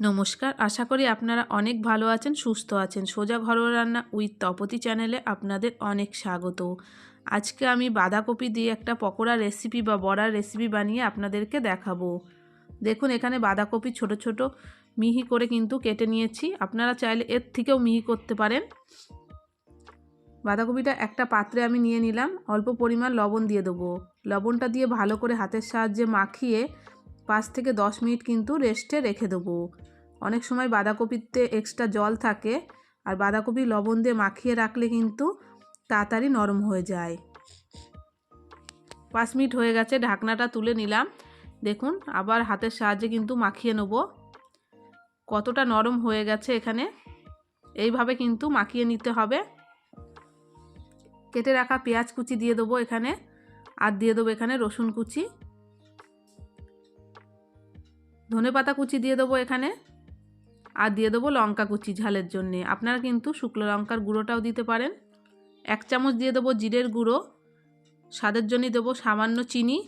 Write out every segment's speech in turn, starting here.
নমস্কার, আশা করি আপনারা অনেক ভালো আছেন, সুস্থ আছেন। সোজা ঘরোয়া রান্না উইথ তপতি চ্যানেলে আপনাদের অনেক স্বাগত। আজকে আমি বাঁধাকপি দিয়ে একটা পকোড়া রেসিপি বা বড়ার রেসিপি বানিয়ে আপনাদেরকে দেখাবো। দেখুন, এখানে বাঁধাকপি ছোট ছোট মিহি করে কিন্তু কেটে নিয়েছি। আপনারা চাইলে এর থেকেও মিহি করতে পারেন। বাঁধাকপিটা একটা পাত্রে আমি নিয়ে নিলাম। অল্প পরিমাণ লবণ দিয়ে দেবো। লবণটা দিয়ে ভালো করে হাতের সাহায্যে মাখিয়ে পাঁচ থেকে দশ মিনিট কিন্তু রেস্টে রেখে দেবো। অনেক সময় বাঁধাকপিতে এক্সট্রা জল থাকে, আর বাঁধাকপি লবণ দিয়ে মাখিয়ে রাখলে কিন্তু তাড়াতাড়ি নরম হয়ে যায়। পাঁচ মিনিট হয়ে গেছে, ঢাকনাটা তুলে নিলাম। দেখুন, আবার হাতের সাহায্যে কিন্তু মাখিয়ে নেব। কতটা নরম হয়ে গেছে এখানে, এইভাবে কিন্তু মাখিয়ে নিতে হবে। কেটে রাখা পেঁয়াজ কুচি দিয়ে দেবো এখানে, আর দিয়ে দেবো এখানে রসুন কুচি। ধনে পাতা কুচি দিয়ে দেবো এখানে। আর দিয়ে দেবো লঙ্কা কুচি ঝালের জন্যে। আপনারা কিন্তু শুকনো লঙ্কার গুঁড়োটাও দিতে পারেন। এক চামচ দিয়ে দেবো জিরের গুঁড়ো। স্বাদের জন্য দেবো সামান্য চিনি।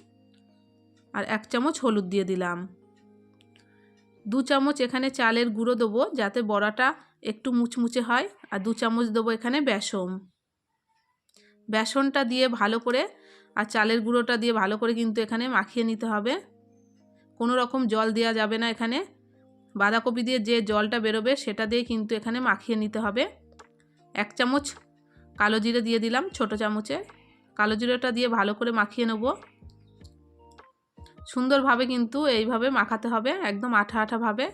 আর এক চামচ হলুদ দিয়ে দিলাম। দু চামচ এখানে চালের গুঁড়ো দেবো যাতে বড়াটা একটু মুচমুচে হয়। আর দু চামচ দেবো এখানে বেসন। বেসনটা দিয়ে ভালো করে আর চালের গুঁড়োটা দিয়ে ভালো করে কিন্তু এখানে মাখিয়ে নিতে হবে। কোনো রকম জল দেওয়া যাবে না এখানে। বাঁধাকপি দিয়ে যে জলটা বেরোবে সেটা দিয়ে কিন্তু এখানে মাখিয়ে নিতে হবে। এক চামচ কালো জিরে দিয়ে দিলাম ছোট চামচে। কালো জিরেটা দিয়ে ভালো করে মাখিয়ে নেব। সুন্দরভাবে কিন্তু এইভাবে মাখাতে হবে, একদম আঠা আঠাভাবে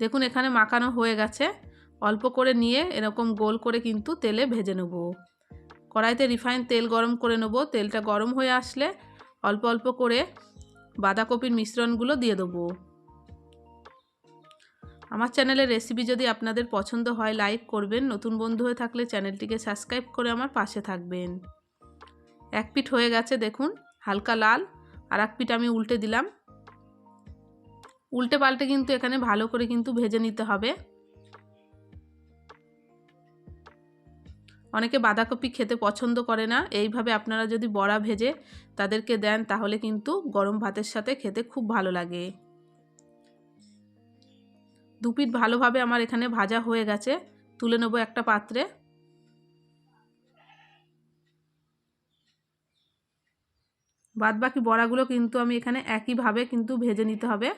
দেখুন এখানে মাখানো হয়ে গেছে। অল্প করে নিয়ে এরকম গোল করে কিন্তু তেলে ভেজে নেব। কড়াইতে রিফাইন তেল গরম করে নেব। তেলটা গরম হয়ে আসলে অল্প অল্প করে বাঁধাকপির মিশ্রণগুলো দিয়ে দেবো। আমার চ্যানেলের রেসিপি যদি আপনাদের পছন্দ হয়, লাইক করবেন। নতুন বন্ধু হয়ে থাকলে চ্যানেলটিকে সাবস্ক্রাইব করে আমার পাশে থাকবেন। এক পিঠ হয়ে গেছে, দেখুন, হালকা লাল। আর এক পিঠ আমি উল্টে দিলাম। উল্টে পাল্টে কিন্তু এখানে ভালো করে কিন্তু ভেজে নিতে হবে। অনেকে বাঁধাকপি খেতে পছন্দ করে না। এইভাবে আপনারা যদি বড়া ভেজে তাদেরকে দেন, তাহলে কিন্তু গরম ভাতের সাথে খেতে খুব ভালো লাগে। দুপিট ভালোভাবে আমার এখানে ভাজা হয়ে গেছে। তুলে নেব একটা পাত্রে। বাদ বাকি বড়াগুলো কিন্তু আমি এখানে একইভাবে কিন্তু ভেজে নিতে হবে।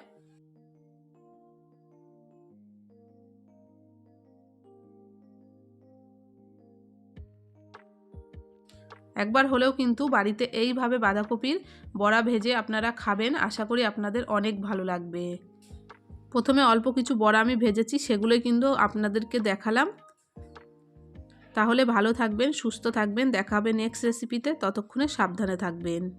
একবার হলেও কিন্তু বাড়িতে এইভাবে বাঁধাকপির বড়া ভেজে আপনারা খাবেন, আশা করি আপনাদের অনেক ভালো লাগবে। প্রথমে অল্প কিছু বড়া আমি ভেজেছি, সেগুলোই কিন্তু আপনাদেরকে দেখালাম। তাহলে ভালো থাকবেন, সুস্থ থাকবেন, দেখাবে নেক্সট রেসিপিতে ততক্ষণে সাবধানে থাকবেন।